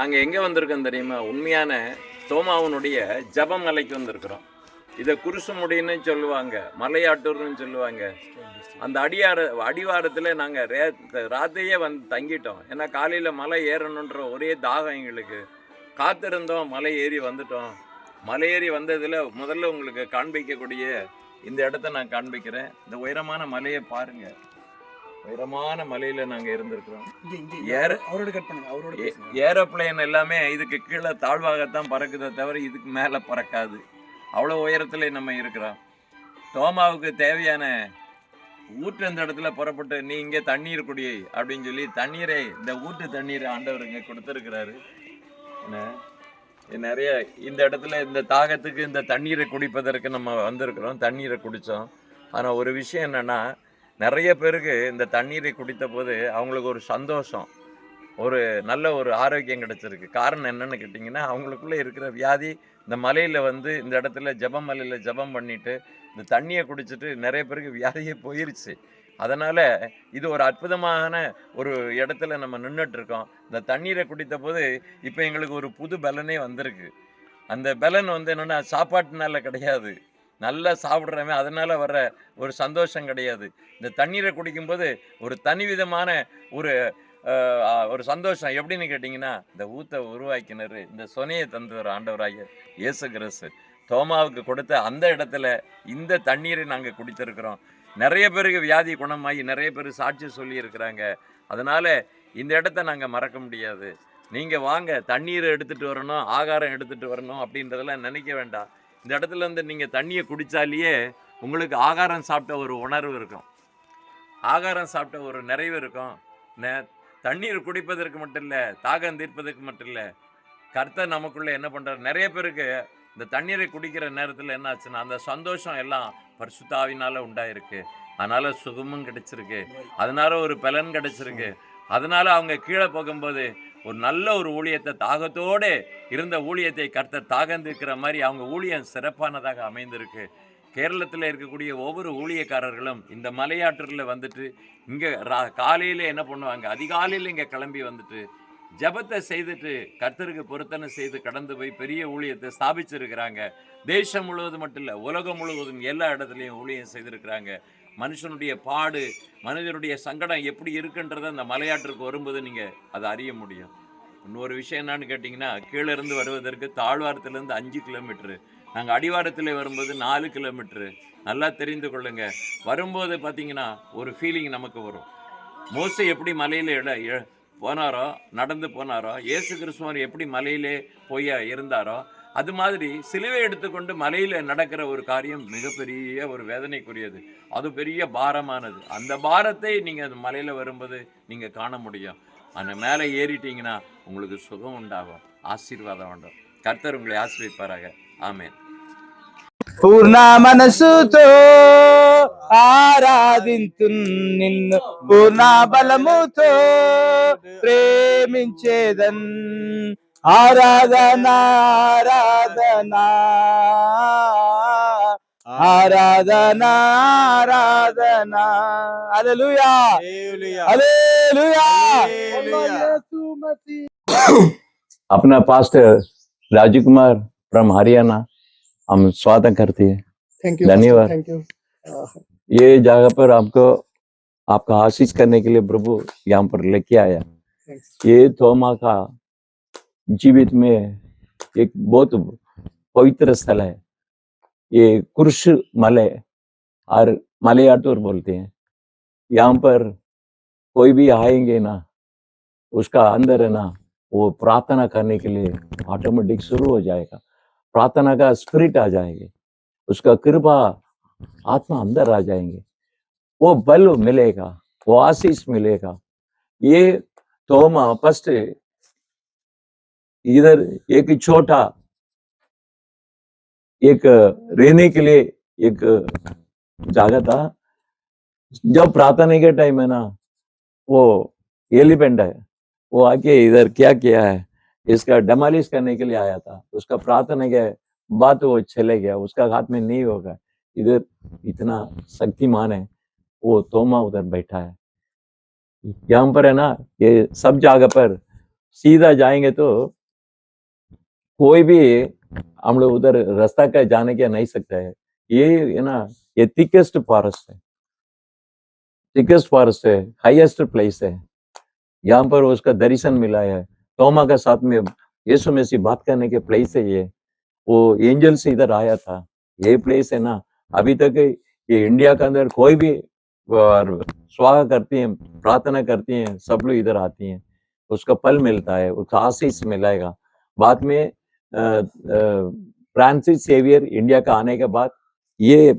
நாங்கள் எங்கே வந்திருக்கோம் தெரியுமா? உண்மையான தோமாவனுடைய ஜபமலைக்கு வந்திருக்கிறோம். இதை குருசுமுடின்னு சொல்லுவாங்க மலையாட்டூர்னு சொல்லுவாங்க. அந்த அடியார அடிவாரத்தில் நாங்கள் ரே ராத்தையே வந்து தங்கிட்டோம். ஏன்னா காலையில் மலை ஏறணுன்ற ஒரே தாகம் எங்களுக்கு. காத்திருந்தோம் மலை ஏறி வந்துட்டோம். மலை ஏறி வந்ததில் முதல்ல உங்களுக்கு காண்பிக்கக்கூடிய இந்த இடத்த நான் காண்பிக்கிறேன். இந்த உயரமான மலையை பாருங்கள் உயரமான மலையில் நாங்கள் இருந்திருக்கிறோம். இங்க இங்க ஏற- அவரோட கட் பண்ணுங்க அவரோட ஏரோப்ளேன் எல்லாமே இதுக்கு கீழே தாழ்வாகத்தான் பறக்குதே தவிர இதுக்கு மேலே பறக்காது. அவ்வளோ உயரத்தில் நம்ம இருக்கிறோம். தோமாவுக்கு தேவையான ஊற்று இந்த இடத்துல புறப்பட்டு நீ இங்கே தண்ணீர் குடி அப்படின்னு சொல்லி தண்ணீரை இந்த ஊற்று தண்ணீரை ஆண்டவர் இங்கே கொடுத்துருக்கிறாரு. என்ன? நிறைய இந்த இடத்துல இந்த தாகத்துக்கு இந்த தண்ணீரை குடிப்பதற்கு நம்ம வந்திருக்கிறோம் தண்ணீரை குடித்தோம். ஆனால் ஒரு விஷயம் என்னென்னா நிறைய பேருக்கு இந்த தண்ணீரை குடித்த போது அவங்களுக்கு ஒரு சந்தோஷம் ஒரு நல்ல ஒரு ஆரோக்கியம் கிடச்சிருக்கு. காரணம் என்னன்னு கேட்டிங்கன்னா அவங்களுக்குள்ளே இருக்கிற வியாதி இந்த மலையில் வந்து இந்த இடத்துல ஜெபம் மலையில் ஜெபம் பண்ணிவிட்டு இந்த தண்ணியை குடிச்சிட்டு நிறைய பேருக்கு வியாதியே போயிருச்சு. அதனால் இது ஒரு அற்புதமான ஒரு இடத்துல நம்ம நின்றுட்டு இருக்கோம் இந்த தண்ணீரை குடித்த போது இப்போ எங்களுக்கு ஒரு புது பலனே வந்திருக்கு. அந்த பலன் வந்து என்னென்னா சாப்பாட்டுனால கிடையாது. நல்லா சாப்பிட்றவன் அதனால் வர்ற ஒரு சந்தோஷம் கிடையாது. இந்த தண்ணீரை குடிக்கும்போது ஒரு தனி விதமான ஒரு ஒரு சந்தோஷம். எப்படின்னு கேட்டிங்கன்னா இந்த ஊத்தை உருவாக்கினர் இந்த சொனையை தந்தவர் ஆண்டவராக இயேசு கிறிஸ்து. தோமாவுக்கு கொடுத்த அந்த இடத்துல இந்த தண்ணீரை நாங்கள் குடித்திருக்கிறோம். நிறைய பேருக்கு வியாதி குணமாகி நிறைய பேர் சாட்சி சொல்லியிருக்கிறாங்க. அதனால் இந்த இடத்த நாங்கள் மறக்க முடியாது. நீங்கள் வாங்க தண்ணீரை எடுத்துகிட்டு வரணும் ஆகாரம் எடுத்துகிட்டு வரணும் அப்படின்றதெல்லாம் நினைக்க வேண்டாம். இந்த இடத்துல இருந்து நீங்கள் தண்ணியை குடித்தாலேயே உங்களுக்கு ஆகாரம் சாப்பிட்ட ஒரு உணர்வு இருக்கும். ஆகாரம் சாப்பிட்ட ஒரு நிறைவு இருக்கும். நே- தண்ணீர் குடிப்பதற்கு மட்டும் இல்லை தாகம் தீர்ப்பதற்கு மட்டும் இல்லை கர்த்தர் நமக்குள்ளே என்ன பண்ணுறாரு நிறைய பேருக்கு இந்த தண்ணீரை குடிக்கிற நேரத்தில் என்ன ஆச்சுன்னா அந்த சந்தோஷம் எல்லாம் பரிசுத்தாவினால் உண்டாயிருக்கு. அதனால சுகமும் கிடைச்சிருக்கு. அதனால ஒரு பலன் கிடைச்சிருக்கு. அதனால அவங்க கீழே போகும்போது ஒரு நல்ல ஒரு ஊழியத்தை தாகத்தோடு இருந்த ஊழியத்தை கர்த்தர் தாகந்திருக்கிற மாதிரி அவங்க ஊழியம் சிறப்பானதாக அமைந்திருக்கு. கேரளத்தில் இருக்கக்கூடிய ஒவ்வொரு ஊழியக்காரர்களும் இந்த மலையாற்றில் வந்துட்டு இங்கே ரா காலையில் என்ன பண்ணுவாங்க? அதிகாலையில் இங்கே கிளம்பி வந்துட்டு ஜெபத்தை செய்துட்டு கர்த்தருக்கு பொருத்தனை செய்து கடந்து போய் பெரிய ஊழியத்தை ஸ்தாபிச்சிருக்கிறாங்க. தேசம் முழுவதும் மட்டும் இல்லை உலகம் முழுவதும் எல்லா இடத்துலையும் ஊழியம் செய்திருக்கிறாங்க. மனுஷனுடைய பாடு மனிதனுடைய சங்கடம் எப்படி இருக்குன்றதை அந்த மலையாற்றுக்கு வரும்போது நீங்கள் அதை அறிய முடியும். இன்னொரு விஷயம் என்னன்னு கேட்டிங்கன்னா கீழே இருந்து வருவதற்கு தாழ்வாரத்துலேருந்து அஞ்சு கிலோமீட்ரு நாங்கள் அடிவாரத்தில் வரும்போது நாலு கிலோமீட்ரு நல்லா தெரிந்து கொள்ளுங்க. வரும்போது பார்த்தீங்கன்னா ஒரு ஃபீலிங் நமக்கு வரும். மோஸ்ட்லி எப்படி மலையில் இட போனாரோ நடந்து போனாரோ இயேசு கிறிஸ்துவர் எப்படி மலையிலே போய் இருந்தாரோ அது மாதிரி சிலுவை எடுத்துக்கொண்டு மலையில் நடக்கிற ஒரு காரியம் மிகப்பெரிய ஒரு வேதனைக்குரியது அது பெரிய பாரமானது அந்த பாரத்தை நீங்கள் அந்த மலையில் வரும்போது நீங்கள் காண முடியும் அந்த மேலே ஏறிட்டீங்கன்னா உங்களுக்கு சுகம் உண்டாகும் ஆசீர்வாதம் உண்டாகும் கர்த்தர் உங்களை ஆசீர்வதிப்பாராக ஆமென் పూర్ణ మనసుతో ఆరాధింతు నిన్ను పూర్ణ బలముతో ప్రేమించేదన్ आराधना आराधना। आराधना आराधना। हालेलुया। लुया अपना पास्टर राजीव कुमार फ्रॉम हरियाणा हम स्वागत करते हैं। धन्यवाद। ये जगह पर आपको आपका आशीष करने के लिए प्रभु यहाँ पर लेके आया। ये थोमा का जीवित में एक बहुत पवित्र स्थल है। ये कुर्श मले और मलयाटूर बोलते हैं। यहाँ पर कोई भी आएँगे ना, उसका अंदर है ना, वो प्रार्थना करने के लिए ऑटोमेटिक शुरू हो जाएगा। प्रार्थना का स्पिरिट आ जाएगी। उसका कृपा आत्मा अंदर आ जाएँगे। वो बल मिलेगा, वो आशीष मिलेगा। ये तोमा फ़र्स्ट इधर एक छोटा, एक रहने के लिए एक जगह था। जब प्रार्थना के टाइम है ना, वो एलिफेंट है। वो आके इधर क्या किया है, इसका डमालिश करने के लिए आया था। उसका प्रार्थना के बाद वो चले गया। उसका हाथ में नहीं होगा। इधर इतना शक्तिमान है। वो तोमा उधर बैठा है। यहाँ पर है ना, ये सब जगह पर सीधा जाएँगे तो कोई भी हम लोग उधर रास्ता का जाने के नहीं सकता है। ये है ना, ये थिकेस्ट फॉरेस्ट है। थिकेस्ट फॉरेस्ट है हाईएस्ट प्लेस है। यहाँ पर उसका दर्शन मिला है। तोमा का साथ में यीशु मसीह बात करने के प्लेस है ये। वो एंजल से इधर आया था। ये प्लेस है ना, अभी तक ये इंडिया के अंदर कोई भी स्वागत करती हैं, प्रार्थना करती हैं, सब लोग इधर आती हैं। उसका फल मिलता है उसका आशीष मिलाएगा। बाद में फ्रांसिस सेवियर इंडिया का आने के बाद ये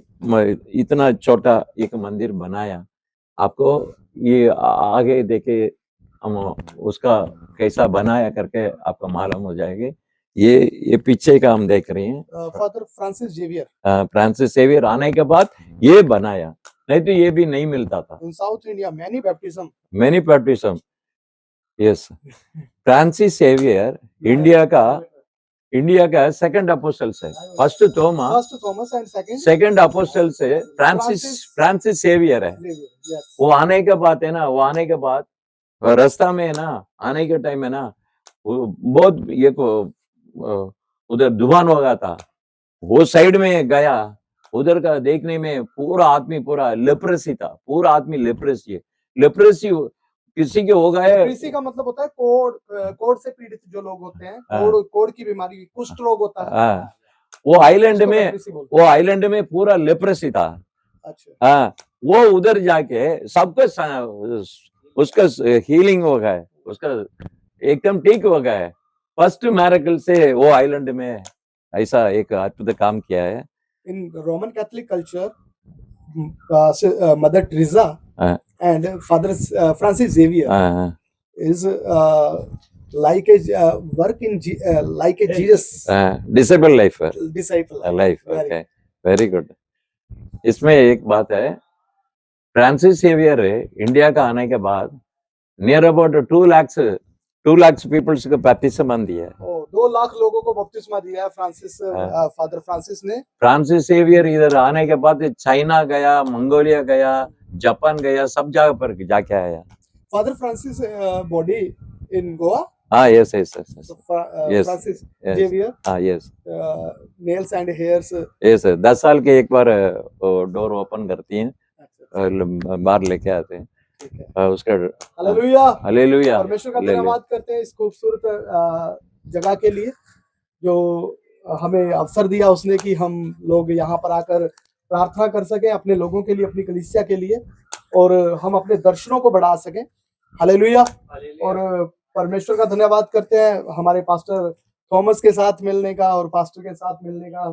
इतना छोटा एक मंदिर बनाया। आपको ये आगे देखे हम उसका कैसा बनाया करके आपको मालूम हो जाएगी। ये ये पीछे का हम देख रहे हैं। Father Francis Xavier Francis Xavier आने के बाद ये बनाया। नहीं तो ये भी नहीं मिलता था। In South India, many baptism. Many baptism yes Francis Xavier India का इंडिया का सेकंड अपोस्टल्स है फ़र्स्ट थोमा सेकंड अपोस्टल्स है फ्रांसिस फ्रांसिस सेवियर है. वो आने के बाद है ना वो आने के बाद रास्ता में है ना आने के टाइम है ना बहुत ये को उधर दुकान हो गया था. वो साइड में गया उधर का देखने में पूरा आदमी पूरा लेप्रेसी था पूरा आदमी लेप्रेसी है. लेप्रेसी किसी के हो गए। Leprosy का मतलब होता है कोड कोड से पीड़ित जो लोग होते हैं हाँ। कोड कोड की बीमारी कुष्ठ रोग होता है। हाँ, वो आइलैंड में वो आइलैंड में पूरा लेप्रेसी था। अच्छा। हाँ वो उधर जाके सबका उसका हीलिंग हो गया है, उसका एकदम ठीक हो गया है फ़र्स्ट मैरिकल से वो आइलैंड में ऐसा एक अद्भुत काम किया है। in Roman Catholic culture, mm, uh, and Father uh, Francis Xavier is uh, like a uh, work in uh, like a Jesus. Disable life disciple. Life Very okay इसमें एक बात है। फ्रांसिस सेवियर इंडिया का आने के बाद near about two lakhs two lakhs peoples को baptism दिया है। दो लाख लोगों को बपतिस्मा दिया है फ्रांसिस हाँ. फादर फ्रांसिस ने। फ्रांसिस सेवियर इधर आने के बाद चाइना गया मंगोलिया गया जापान गया सब जगह पर जाके आया। Father Francis body in Goa हाँ yes yes yes Yes. Yes. हाँ yes nails and hairs yes दस साल के एक बार डोर ओपन करती हैं और बाहर लेके आते हैं। है। उसका हालेलुया हालेलुया परमेश्वर का धन्यवाद करते हैं इस खूबसूरत जगह के लिए जो हमें अवसर दिया उसने कि हम लोग यहाँ पर आकर प्रार्थना कर सकें अपने लोगों के लिए अपनी कलिसिया के लिए और हम अपने दर्शनों को बढ़ा सकें। हालेलुया। और परमेश्वर का धन्यवाद करते हैं हमारे पास्टर थॉमस के साथ मिलने का और पास्टर के साथ मिलने का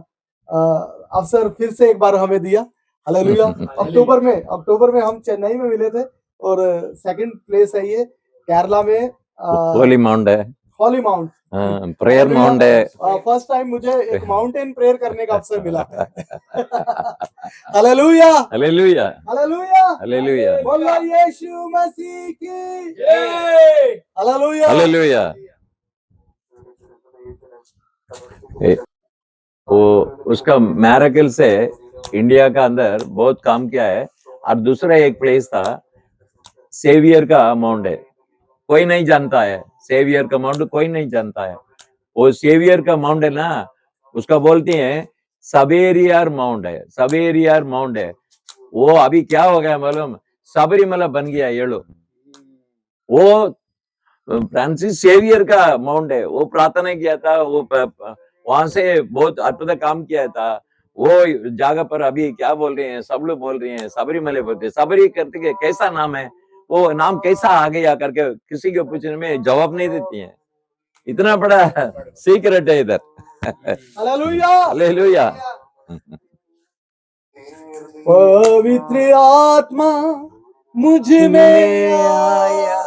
अवसर फिर से एक बार हमें दिया। हालेलुया। अक्टूबर में अक्टूबर में हम चेन्नई में मिले थे और सेकंड प्लेस है ये केरला में होली माउंट है। हॉली माउंट प्रेयर माउंट है। फ़र्स्ट टाइम मुझे एक माउंटेन प्रेयर करने का अवसर मिला। हालेलुया हालेलुया हालेलुया हालेलुया बोलो यीशु मसीह की जय। हालेलुया हालेलुया वो उसका मैराकल से इंडिया का अंदर बहुत काम किया है। और दूसरा एक प्लेस था सेवियर का माउंट है। कोई नहीं जानता है। सेवियर का माउंट कोई नहीं जानता है। वो सेवियर का माउंट है ना, उसका बोलते हैं सबेरियर माउंट है सबेरियर माउंट है। वो अभी क्या हो गया मालूम? सबरीमला बन गया ये लोग। वो, फ्रांसिस सेवियर का माउंट है। वो प्रार्थना किया था, वो वहाँ से बहुत अद्भुत काम किया था। वो जगह पर अभी क्या बोल रहे हैं? सब लोग बोल रहे हैं, सबरीमले बोलते सबरी करते कैसा नाम है? वो नाम कैसा आ गया करके किसी को पूछने में जवाब नहीं देती है। इतना बड़ा सीक्रेट है इधर। हालेलुया। पवित्र आत्मा मुझमें आया।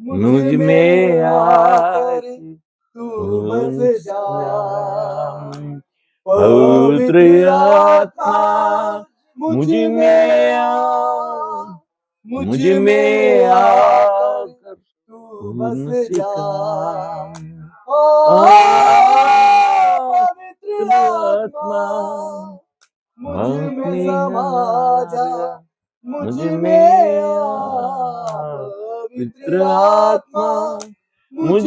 मुझमें आकर तू बस जा। पवित्र आत्मा मुझमें आ मुझमें आकर तू बस जा। पवित्र आत्मा मुझमें समा जा। मुझमें पवित्र आत्मा मुझ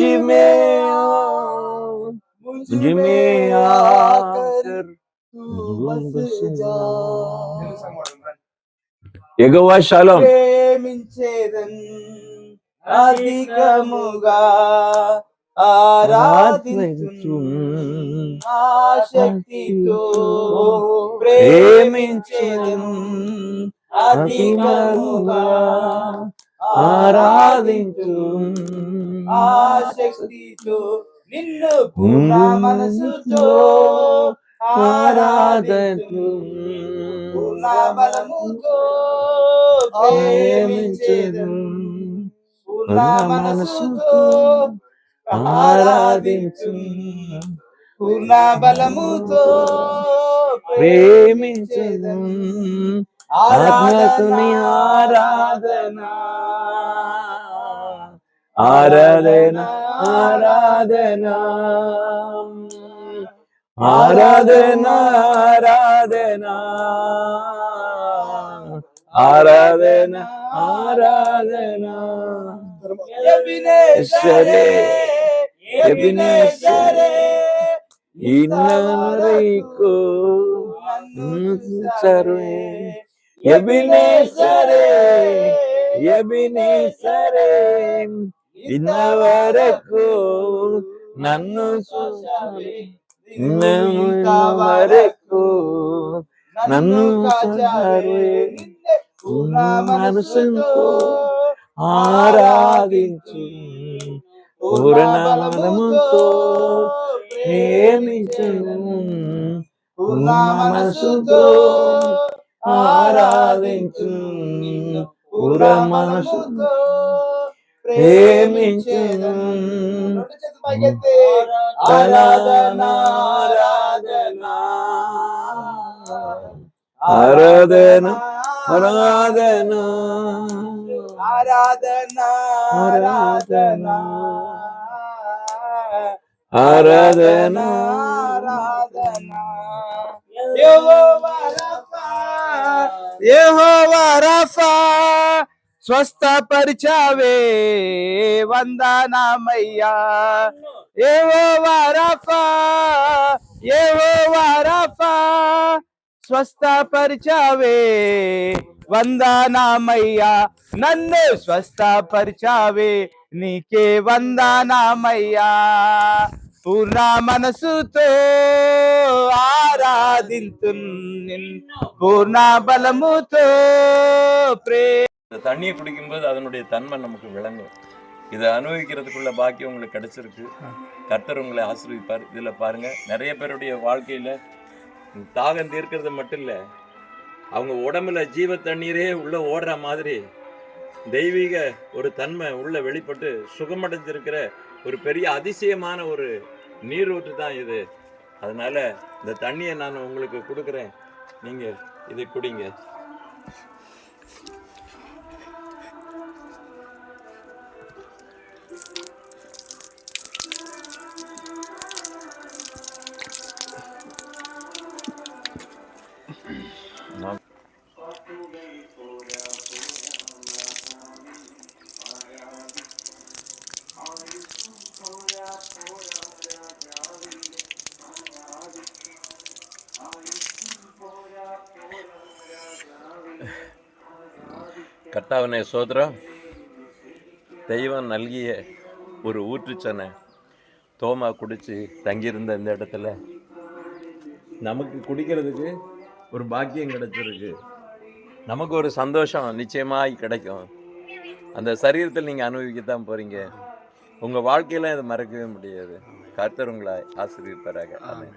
मुझमें आकर तू बस जा। ఎగవా శాలం. అధికముగా ఆరాధించు ఆశక్తితో ప్రేమించేదన్ అధికముగా ఆరాధించు ఆశక్తితో నిన్ను పూర్ణ మనసుతో ఆరాధను పూర్ణ బలముతో ప్రేమించేదను పూర్ణ మనసుతో ఆరాధించు పూర్ణ బలముతో ప్రేమించేదను ఆరాధన ఆరాధన ఆరాధన ఆరాధన ஆராதனா ஆராதனா. ஆராதனா ஆராதனா. எபினேஸ்வரே எபினேஸ்வரே இன்னரைக்கோ சர்வே. எபினேஸ்வரே ఎబినేసరే ఇన్నవరకు నన్ను చూసావే వరకు నన్ను మనసుతో ఆరాధించు. పూర్ణముతో ప్రేమించు పూర్ణ మనసుతో ఆరాధించు పూర్ణ మనసుతో ప్రేమించు ఆరాధన ఆరాధన ఆరాధన ఆరాధన ఆరాధన ఆరాధన ఆరాధన యెహోవా రఫా యెహోవా రఫా స్వస్థపరిచావే వందనామయ్యా. ఏవో వారఫా ఏవో వారఫా స్వస్థపరిచావే వందనామయ్యా. నన్ను స్వస్థపరిచావే నీకే వందనామయ్యా. పూర్ణ మనసుతో ఆరాధింతు పూర్ణ బలముతో ప్రే இந்த தண்ணியை குடிக்கும்போது அதனுடைய தன்மை நமக்கு விளங்கும். இதை அனுபவிக்கிறதுக்குள்ள பாக்கியம் உங்களுக்கு கிடைச்சிருக்கு. கர்த்தர் உங்களை ஆசீர்வதிப்பார் இதில் பாருங்க நிறைய பேருடைய வாழ்க்கையில தாகம் தீர்க்கிறது மட்டும் இல்லை அவங்க உடம்புல ஜீவ தண்ணீரே உள்ள ஓடுற மாதிரி தெய்வீக ஒரு தன்மை உள்ள வெளிப்பட்டு சுகமடைஞ்சிருக்கிற ஒரு பெரிய அதிசயமான ஒரு நீரூற்று தான் இது. அதனால இந்த தண்ணியை நான் உங்களுக்கு கொடுக்குறேன். நீங்க இதை குடிங்க. கர்த்தாவினை சோதரம் தெய்வம் நல்கிய ஒரு ஊற்றுச்சனை தோமா குடிச்சு தங்கியிருந்த இந்த இடத்துல. நமக்கு குடிக்கிறதுக்கு ஒரு பாக்கியம் கிடைச்சிருக்கு. நமக்கு ஒரு சந்தோஷம் நிச்சயமாய் கிடைக்கும். அந்த சரீரத்தில் நீங்கள் அனுபவிக்கத்தான் போறீங்க. உங்கள் வாழ்க்கையில இதை மறக்கவே முடியாது. கர்த்தர் உங்களை ஆசீர்வதிப்பாராக. ஆமென்.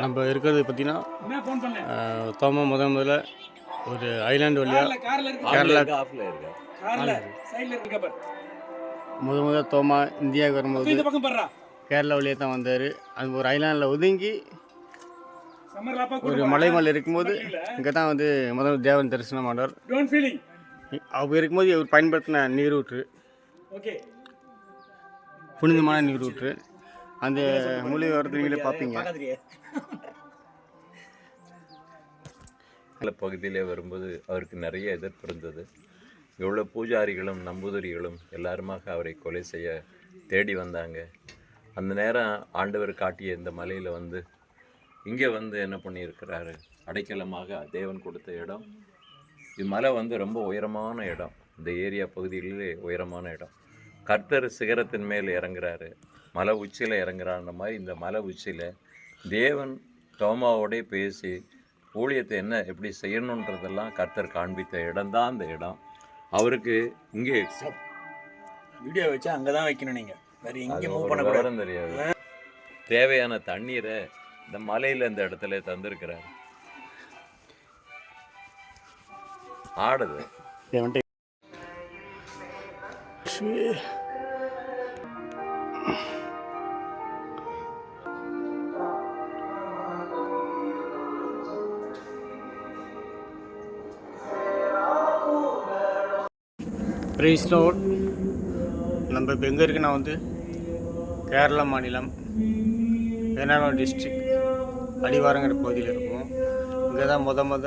நம்ம இருக்கிறது பார்த்தீங்கன்னா தோமா முத முதல்ல ஒரு ஐலாண்டு வழியாக ஆஃப்ல இருக்கா? முத முத தோமா இந்தியாவுக்கு வரும்போது கேரளா வழியாக தான் வந்தார். அது ஒரு ஐலாண்டில் ஒதுங்கி ஒரு மலை மேலே இருக்கும்போது இங்கே தான் வந்து முதல் தேவன் தரிசனம் ஆனார். அவர் இருக்கும்போது இவர் பயன்படுத்தின நீரூற்று. புனிதமான நீரூற்று. அந்த மூலிகை வரத்து நீங்களே பார்ப்பீங்க பகுதியிலே வரும்போது அவருக்கு நிறைய எதிர்ப்பு இருந்தது இவ்வளோ பூஜாரிகளும் நம்பூதிரிகளும் எல்லாருமாக அவரை கொலை செய்ய தேடி வந்தாங்க. அந்த நேரம் ஆண்டவர் காட்டிய இந்த மலையில் வந்து இங்கே வந்து என்ன பண்ணியிருக்கிறாரு? அடைக்கலமாக தேவன் கொடுத்த இடம். இது மலை வந்து ரொம்ப உயரமான இடம். இந்த ஏரியா பகுதியிலே உயரமான இடம். கர்த்தர் சிகரத்தின் மேல் இறங்குறாரு. மலை உச்சியில் இறங்குறான்ற மாதிரி இந்த மலை உச்சியில் தேவன் தோமாவோடே பேசி ஊழியத்தை என்ன எப்படி செய்யணுன்றதெல்லாம் கர்த்தர் காண்பித்த இடம்தான் அந்த இடம். அவருக்கு இங்கே வீடியோ வச்சு அங்கே தான் வைக்கணும் நீங்கள் வேறு எங்கேயும் மூவ் பண்ணக்கூடாது. விவரம் தெரியாது. தேவையான தண்ணீரை இந்த மலையில இந்த இடத்துல தந்திருக்கிறார். ஆடுது. வந்துட்டு பிரைஸ் நம்ம இப்போ எங்கே இருக்குன்னா வந்து கேரளா மாநிலம் வேணாலும் டிஸ்ட்ரிக் அடிவாரங்கிற பகுதியில் இருக்கும். இங்கே தான் மொத மொத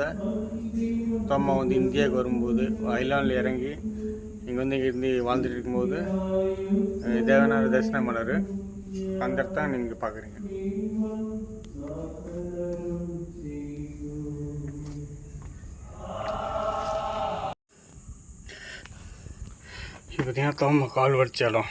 அம்மா வந்து இந்தியாவுக்கு வரும்போது ஐலாண்டில் இறங்கி இங்கே வந்து இங்கே இருந்து வாழ்ந்துட்டு இருக்கும்போது தேவனார் தரிசனம் பண்ணார். அந்த இடத்த நீங்கள் பார்க்குறீங்க பார்த்தீங்கன்னா தோம கால் வடிச்ச இடம்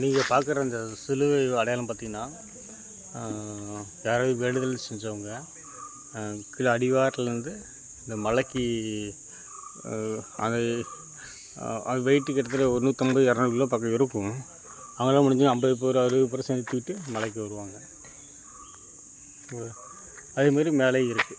நீங்கள் பார்க்குற அந்த சிலுவை அடையாளம் பார்த்திங்கன்னா யாராவது வேண்டுதல் செஞ்சவங்க கீழே அடிவாரத்துலேருந்து இந்த மலைக்கு அதை அந்த அது வெயிட்டு கிட்டத்தட்ட ஒரு நூற்றம்பது இரநூறு கிலோ பக்கம் இருக்கும். அவங்களாம் முடிஞ்சு ஐம்பது பேர் அறுபது பேர் சேர்த்துக்கிட்டு மலைக்கு வருவாங்க. அதேமாரி மேலே இருக்குது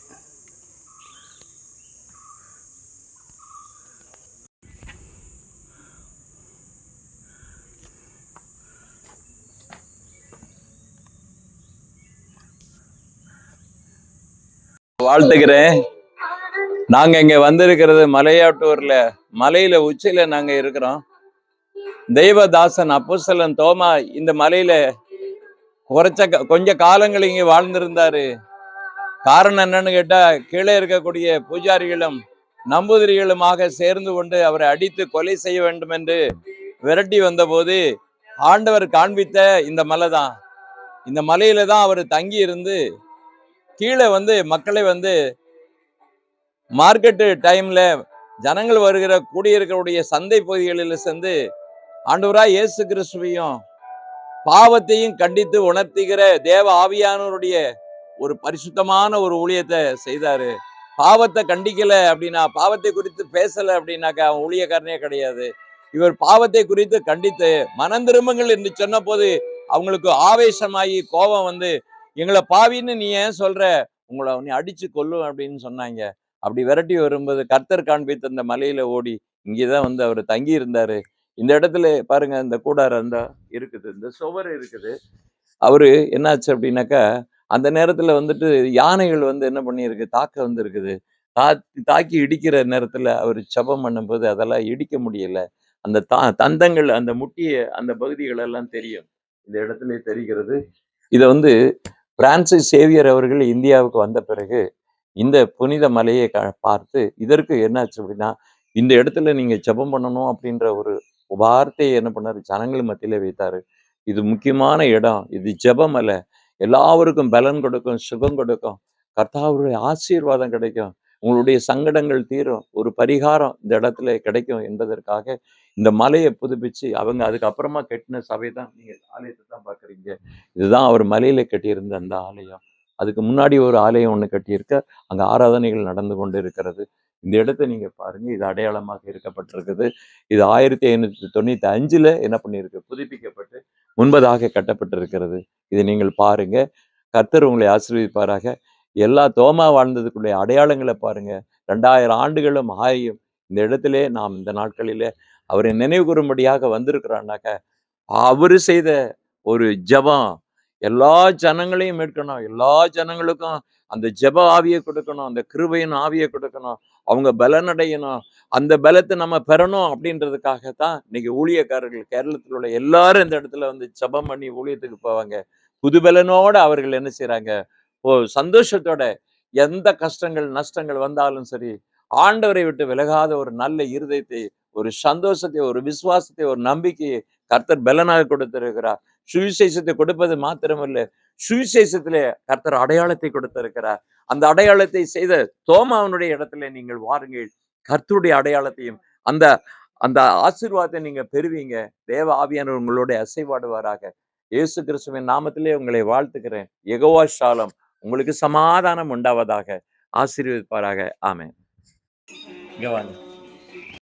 வாழ்த்துக்கிறேன் நாங்க இங்க வந்திருக்கிறது மலையாட்டூர்ல மலையில உச்சியில நாங்க இருக்கிறோம். தெய்வதாசன் அப்புசலன் தோமா இந்த மலையில குறைச்ச க- கொஞ்ச காலங்கள் இங்க வாழ்ந்திருந்தாரு. காரணம் என்னன்னு கேட்டா கீழே இருக்கக்கூடிய பூஜாரிகளும் நம்பூதிரிகளுமாக சேர்ந்து கொண்டு அவரை அடித்து கொலை செய்ய வேண்டும் என்று விரட்டி வந்தபோது ஆண்டவர் காண்பித்த இந்த மலை தான் இந்த மலையில தான் அவர் தங்கி இருந்து கீழே வந்து மக்களை வந்து மார்க்கெட்டு டைம்ல ஜனங்கள் வருகிற கூடியிருக்கக்கூடிய சந்தை பகுதிகளில் சேர்ந்து ஆண்டவராக இயேசு கிறிஸ்துவையும் பாவத்தையும் கண்டித்து உணர்த்துகிற தேவ ஆவியானவருடைய ஒரு பரிசுத்தமான ஒரு ஊழியத்தை செய்தாரு. பாவத்தை கண்டிக்கல அப்படின்னா பாவத்தை குறித்து பேசல அப்படின்னாக்கா அவன் ஊழியக்காரனே கிடையாது. இவர் பாவத்தை குறித்து கண்டித்து மனந்திரும்புங்கள் என்று சொன்ன போது அவங்களுக்கு ஆவேசமாகி கோபம் வந்து எங்களை பாவின்னு நீ ஏன் சொல்ற? உங்களை நீ அடிச்சு கொல்லும் அப்படின்னு சொன்னாங்க. அப்படி விரட்டி வரும்போது கர்த்தர் காண்பித்த அந்த மலையில ஓடி இங்கேதான் வந்து அவர் தங்கி இருந்தாரு இந்த இடத்துல பாருங்க இந்த கூடாரம் அந்த இருக்குது இந்த சுவர் இருக்குது. அவரு என்னாச்சு அப்படின்னாக்கா அந்த நேரத்துல வந்துட்டு யானைகள் வந்து என்ன பண்ணியிருக்கு தாக்க வந்து இருக்குது தாக்கி தாக்கி இடிக்கிற நேரத்துல அவர் ஜெபம் பண்ணும்போது அதெல்லாம் இடிக்க முடியல. அந்த தா தந்தங்கள் அந்த முட்டிய அந்த பகுதிகள் எல்லாம் தெரியும். இந்த இடத்துல தெரிகிறது. இதை வந்து பிரான்சிஸ் சேவியர் அவர்கள் இந்தியாவுக்கு வந்த பிறகு இந்த புனித மலையை க- பார்த்து இதற்கு என்னாச்சு அப்படின்னா இந்த இடத்துல நீங்க ஜெபம் பண்ணணும் அப்படின்ற ஒரு வார்த்தையை என்ன பண்ணாரு? ஜனங்கள் மத்தியில வைத்தாரு. இது முக்கியமான இடம். இது ஜெபமலை எல்லாருக்கும் பலன் கொடுக்கும் சுகம் கொடுக்கும். கர்த்தாவுடைய ஆசீர்வாதம் கிடைக்கும். உங்களுடைய சங்கடங்கள் தீரும். ஒரு பரிகாரம் இந்த இடத்துல கிடைக்கும் என்பதற்காக இந்த மலையை புதுப்பிச்சு அவங்க அதுக்கப்புறமா கட்டின சபை தான் நீங்கள் ஆலயத்தை தான் பார்க்குறீங்க. இதுதான் அவர் மலையில் கட்டியிருந்த அந்த ஆலயம். அதுக்கு முன்னாடி ஒரு ஆலயம் ஒன்று கட்டியிருக்க அங்கே ஆராதனைகள் நடந்து கொண்டு இருக்கிறது இந்த இடத்த நீங்கள் பாருங்கள் இது அடையாளமாக இருக்கப்பட்டிருக்குது. இது ஆயிரத்தி ஐநூற்றி தொண்ணூற்றி அஞ்சில் என்ன பண்ணியிருக்கு? புதுப்பிக்கப்பட்டு முன்பதாக கட்டப்பட்டிருக்கிறது. இதை நீங்கள் பாருங்கள் கர்த்தர் உங்களை ஆசீர்வதிப்பாராக. எல்லா தோமா வாழ்ந்ததுக்குள்ளே அடையாளங்களை பாருங்க. ரெண்டாயிரம் ஆண்டுகளும் ஆயும் இந்த இடத்திலே நாம் இந்த நாட்களிலே அவரை நினைவு கூறும்படியாக வந்திருக்கிறான்னாக்க அவரு செய்த ஒரு ஜெபம். எல்லா ஜனங்களையும் மீட்கணும். எல்லா ஜனங்களுக்கும் அந்த ஜப ஆவியை கொடுக்கணும். அந்த கிருபையின் ஆவியை கொடுக்கணும். அவங்க பலனடையணும் அந்த பலத்தை நம்ம பெறணும் அப்படின்றதுக்காகத்தான் இன்னைக்கு ஊழியக்காரர்கள் கேரளத்தில் உள்ள எல்லாரும் இந்த இடத்துல வந்து ஜெபம் பண்ணி ஊழியத்துக்கு போவாங்க. புதுபலனோட அவர்கள் என்ன செய்கிறாங்க ஓ சந்தோஷத்தோட எந்த கஷ்டங்கள் நஷ்டங்கள் வந்தாலும் சரி ஆண்டவரை விட்டு விலகாத ஒரு நல்ல இருதயத்தை ஒரு சந்தோஷத்தை ஒரு விசுவாசத்தை ஒரு நம்பிக்கையை கர்த்தர் பலனாக கொடுத்திருக்கிறார். சுவிசேஷத்தை கொடுப்பது மாத்திரமல்ல சுவிசேஷத்திலே கர்த்தர் அடையாளத்தை கொடுத்திருக்கிறார். அந்த அடையாளத்தை செய்த தோமாவனுடைய இடத்துல நீங்கள் வாருங்கள். கர்த்தருடைய அடையாளத்தையும் அந்த அந்த ஆசீர்வாதத்தை நீங்க பெறுவீங்க. தேவ ஆவியானவர் உங்களுடைய அசைவாடுவாராக. இயேசு கிறிஸ்துவின் நாமத்திலே உங்களை வாழ்த்துக்கிறேன். எகோவா ஷாலம். உங்களுக்கு சமாதானம் உண்டாவதாக ஆசீர்வதிப்பாராக. ஆமே இங்க வாங்க.